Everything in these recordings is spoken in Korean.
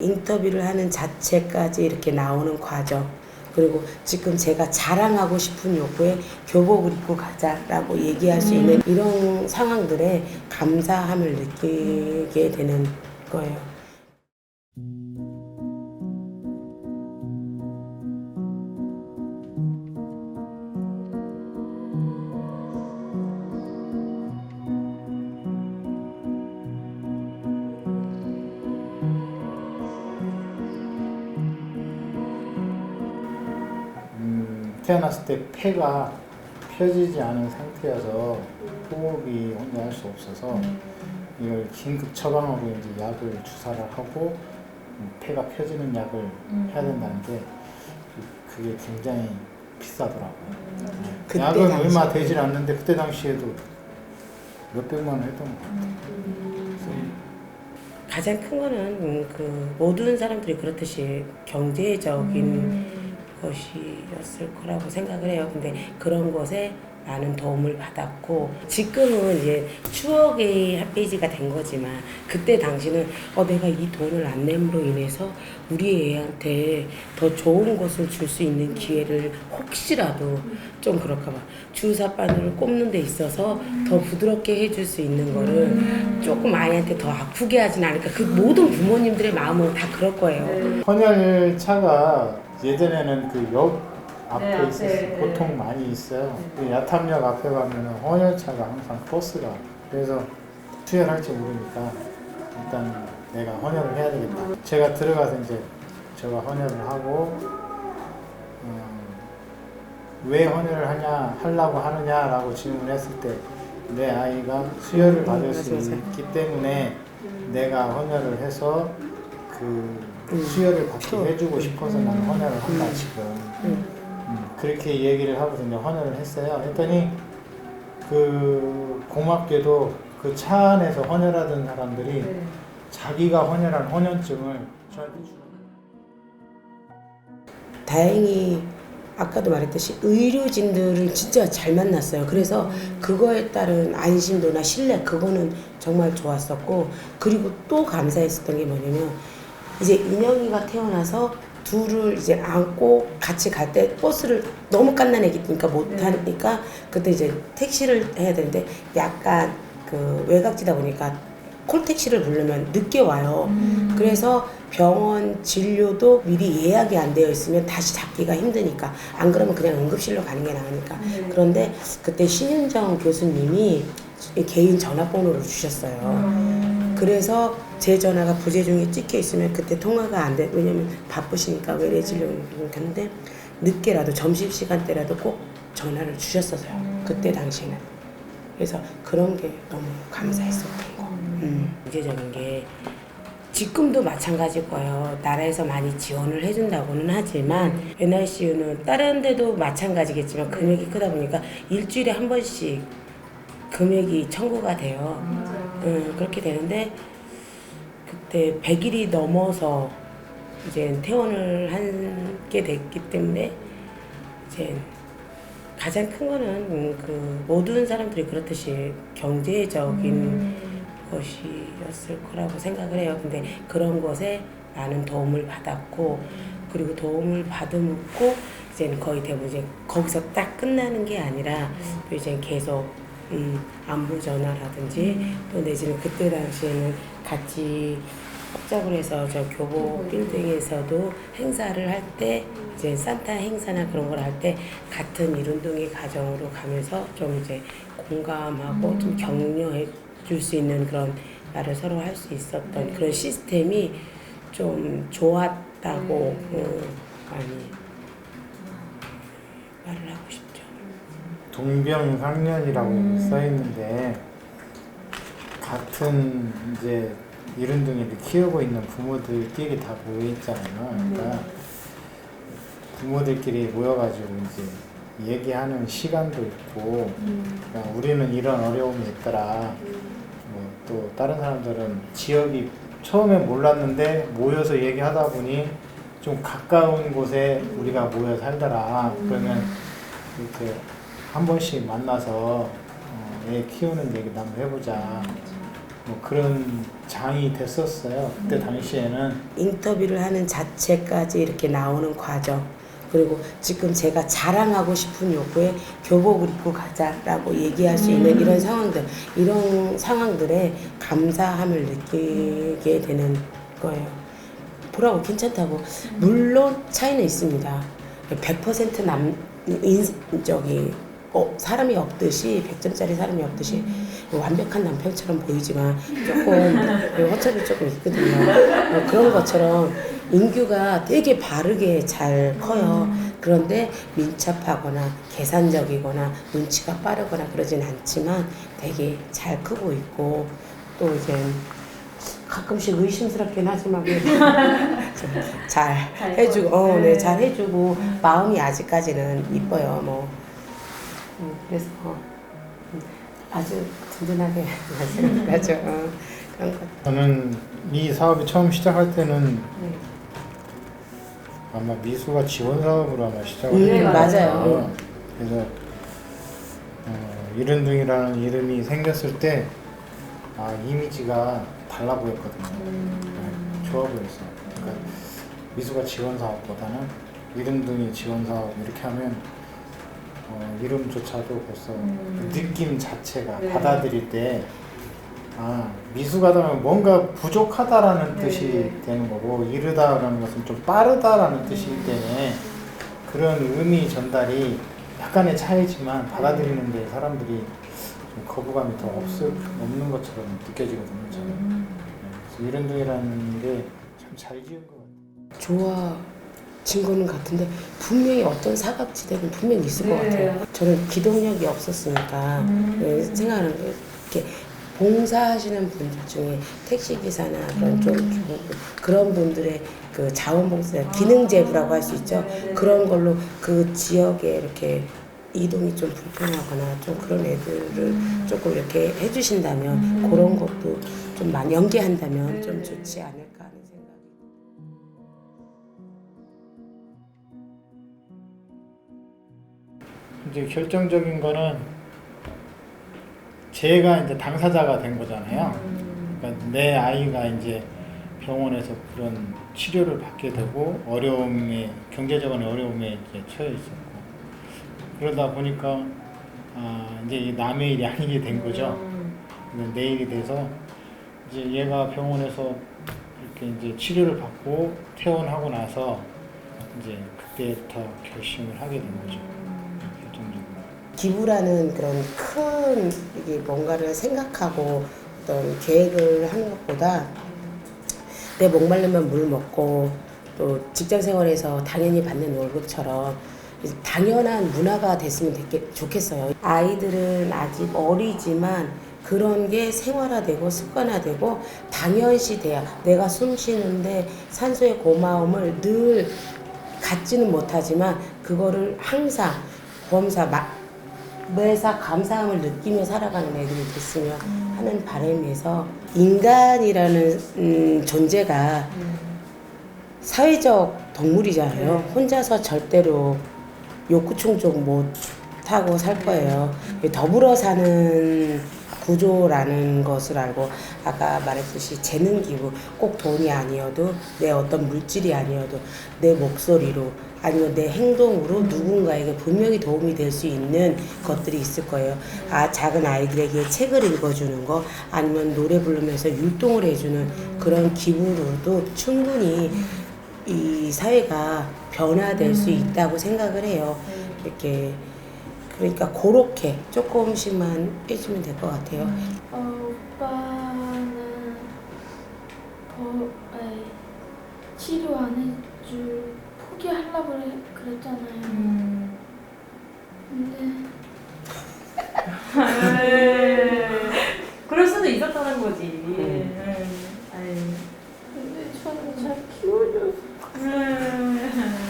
인터뷰를 하는 자체까지 이렇게 나오는 과정 그리고 지금 제가 자랑하고 싶은 요구에 교복을 입고 가자라고 얘기할 수 있는 이런 상황들에 감사함을 느끼게 되는 거예요. 태어났을 때 폐가 펴지지 않은 상태여서 호흡이 혼자 할 수 없어서 이걸 긴급 처방하고 이제 약을 주사를 하고 음, 폐가 펴지는 약을 해야 된다는데 그- 그게 굉장히 비싸더라고요. 네. 그때 약은 당시. 얼마 되질 않는데 그때 당시에도 몇 백만 원 했던 것 같아요. 그래서 가장 큰 거는 음, 그 모든 사람들이 그렇듯이 경제적인 것이었을 거라고 생각을 해요. 근데 그런 것에 많은 도움을 받았고 지금은 이제 추억의 핫페이지가 된 거지만 그때 당시는 어 내가 이 돈을 안 냄으로 인해서 우리 애한테 더 좋은 것을 줄 수 있는 기회를 혹시라도 좀 그럴까 봐 주사 바늘을 꼽는 데 있어서 더 부드럽게 해줄 수 있는 거를 조금 아이한테 더 아프게 하진 않을까 그 모든 부모님들의 마음은 다 그럴 거예요. 헌혈 차가 예전에는 그 역 앞에 네, 있었어요. 네. 보통 많이 있어요. 그 야탐역 앞에 가면은 헌혈차가 항상 버스가 그래서 투혈할지 모르니까 일단 내가 헌혈을 해야 되겠다. 제가 들어가서 이제 제가 헌혈을 하고 음, 왜 헌혈을 하냐 하려고 하느냐라고 질문했을 때 내 아이가 수혈을 받을 수. 있기 때문에 내가 헌혈을 해서 그 음. 수혈을 받게 그렇죠. 해주고 싶어서 나는 헌혈을 한다 지금 음. 음, 그렇게 얘기를 하고서 이제 헌혈을 했어요. 했더니 그 고맙게도 그 차 안에서 헌혈하던 사람들이 네. 자기가 헌혈한 헌혈증을 저한테 주는 다행히 아까도 말했듯이 의료진들을 진짜 잘 만났어요. 그래서 그거에 따른 안심도나 신뢰 그거는 정말 좋았었고 그리고 또 감사했었던 게 뭐냐면 이제 인영이가 태어나서 둘을 이제 안고 같이 갈 때 버스를 너무 깐난 애기니까 못 네. 타니까 그때 이제 택시를 해야 되는데 약간 그 외곽지다 보니까 콜택시를 부르면 늦게 와요. 그래서 병원 진료도 미리 예약이 안 되어 있으면 다시 잡기가 힘드니까 안 그러면 그냥 응급실로 가는 게 나으니까 네. 그런데 그때 신윤정 교수님이 개인 전화번호를 주셨어요. 그래서 제 전화가 부재중에 찍혀 있으면 그때 통화가 안 돼. 왜냐면 바쁘시니까 외래 진료를 했는데 늦게라도 점심 시간 때라도 꼭 전화를 주셨어요. 그때 당시에는. 그래서 그런 게 너무 감사했었던 거. 음. 경제적인 게 지금도 마찬가지일 거예요. 나라에서 많이 지원을 해준다고는 하지만 NICU는 다른 데도 마찬가지겠지만 금액이 크다 보니까 일주일에 한 번씩 금액이 청구가 돼요. 음, 그렇게 되는데 그때 100일이 넘어서 이제 퇴원을 하게 됐기 때문에 이제 가장 큰 거는 음, 그 모든 사람들이 그렇듯이 경제적인 것이었을 거라고 생각을 해요. 근데 그런 것에 많은 도움을 받았고 그리고 도움을 받음고 이제 거의 대부분 이제 거기서 딱 끝나는 게 아니라 또 이제 계속 음, 안부 전화라든지 또 내지는 그때 당시에는 같이 합작을 해서 저 교보 빌딩에서도 행사를 할 때 이제 산타 행사나 그런 걸 할 때 같은 이룬동의 가정으로 가면서 좀 이제 공감하고 좀 격려해 줄 수 있는 그런 말을 서로 할 수 있었던 그런 시스템이 좀 좋았다고 음, 많이 말을 하고 싶죠. 동병상련이라고 써 있는데 같은 이제 이른둥이를 키우고 있는 부모들끼리 다 모여 있잖아요. 그러니까 부모들끼리 모여가지고 이제 얘기하는 시간도 있고 그러니까 우리는 이런 어려움이 있더라. 뭐 또 다른 사람들은 지역이 처음에 몰랐는데 모여서 얘기하다 보니 좀 가까운 곳에 우리가 모여 살더라. 그러면 이렇게 한 번씩 만나서 어, 애 키우는 얘기도 한번 해보자. 뭐 그런 장이 됐었어요. 그때 당시에는 인터뷰를 하는 자체까지 이렇게 나오는 과정 그리고 지금 제가 자랑하고 싶은 요구에 교복을 입고 가자라고 얘기할 수 있는 이런 상황들 이런 상황들에 감사함을 느끼게 되는 거예요. 보라고 괜찮다고 물론 차이는 있습니다. 100% 남, 인, 저기, 어, 사람이 없듯이, 100점짜리 사람이 없듯이, 완벽한 남편처럼 보이지만 조금 허점이 조금 있거든요. 어, 그런 것처럼 인규가 되게 바르게 잘 커요. 그런데 민첩하거나 계산적이거나 눈치가 빠르거나 그러진 않지만 되게 잘 크고 있고 또 이제 가끔씩 의심스럽긴 하지만 잘 잘 해주고, 어, 네, 네. 잘 해주고 마음이 아직까지는 이뻐요. 뭐 음, 그래서 음, 아주 든든하게 생각하죠. 어, 그런 것. 저는 이 사업이 처음 시작할 때는 네. 아마 미수가 지원 사업으로 아마 시작을 음, 했던 것 맞아요. 같아요. 그래서 어, 이른둥이라는 이름이 생겼을 때 아, 이미지가 달라 보였거든요. 네, 좋아 보였어요. 그러니까 미수가 지원 사업보다는 이른둥이 지원 사업 이렇게 하면 어, 이름조차도 벌써 음. 그 느낌 자체가 네. 받아들일 때 아, 미수가다면 뭔가 부족하다라는 네, 뜻이 네. 되는 거고 이르다라는 것은 좀 빠르다라는 뜻이기 때문에 그런 의미 전달이 약간의 차이지만 받아들이는 데 사람들이 좀 거부감이 더 없을, 없는 것처럼 느껴지거든요. 저는. 네, 그래서 이른둥이라는 게 참 잘 지은 것 같아요. 좋아 진 거는 같은데 분명히 어떤 사각지대는 분명히 있을 것 네. 같아요. 저는 기동력이 없었으니까 음. 네, 생각하는 게 이렇게 봉사하시는 분들 중에 택시 기사나 그런 음. 좀 좀 그런 분들의 그 자원봉사 기능제부라고 할 수 있죠. 네네네. 그런 걸로 그 지역에 이렇게 이동이 좀 불편하거나 좀 그런 애들을 조금 이렇게 해주신다면 음. 그런 것도 좀 많이 연계한다면 좀 네. 좋지 않을까 이. 이제 결정적인 거는 제가 이제 당사자가 된 거잖아요. 음. 그러니까 내 아이가 이제 병원에서 그런 치료를 받게 되고 어려움에 경제적인 어려움에 이제 처해 있었고 그러다 보니까 아 이제 이 남의 일이 아니게 된 거죠. 내 일이 돼서 이제 얘가 병원에서 이렇게 이제 치료를 받고 퇴원하고 나서 이제 그때부터 결심을 하게 된 거죠. 기부라는 그런 큰 이게 뭔가를 생각하고 어떤 계획을 하는 것보다 내 목말르면 물 먹고 또 직장 생활에서 당연히 받는 월급처럼 당연한 문화가 됐으면 됐겠, 좋겠어요. 아이들은 아직 어리지만 그런 게 생활화되고 습관화되고 당연시 돼야 내가 숨 쉬는데 산소의 고마움을 늘 갖지는 못하지만 그거를 항상 마, 매사 감사함을 느끼며 살아가는 애들이 됐으면 하는 바람에서 인간이라는 음, 존재가 사회적 동물이잖아요. 네. 혼자서 절대로 욕구 충족 못 하고 살 거예요. 더불어 사는 구조라는 것을 알고 아까 말했듯이 재능 기부 꼭 돈이 아니어도 내 어떤 물질이 아니어도 내 목소리로 아니면 내 행동으로 누군가에게 분명히 도움이 될 수 있는 것들이 있을 거예요. 아 작은 아이들에게 책을 읽어주는 거 아니면 노래 부르면서 율동을 해주는 그런 기부로도 충분히 이 사회가 변화될 수 있다고 생각을 해요. 이렇게 그러니까 그렇게 조금씩만 해주면 될 것 같아요. 어, 오빠는 더 아니, 치료 안 해줄 포기하려고 그래, 그랬잖아요. 음. 근데 그럴 수도 있었다는 거지. 음. 음. 근데 저는 잘 키워줘서 음.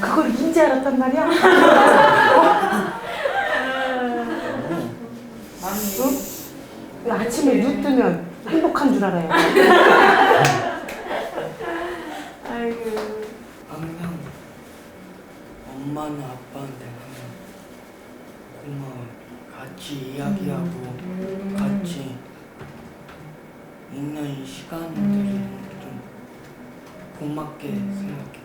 그걸 이제 알았단 말이야? 아니. 아침에 눈 뜨면 행복한 줄 알아요. 아이고. 항상 엄마나 아빠한테 항상 고마워 같이 이야기하고 음. 같이 있는 시간들을 음. 좀 고맙게 생각해요.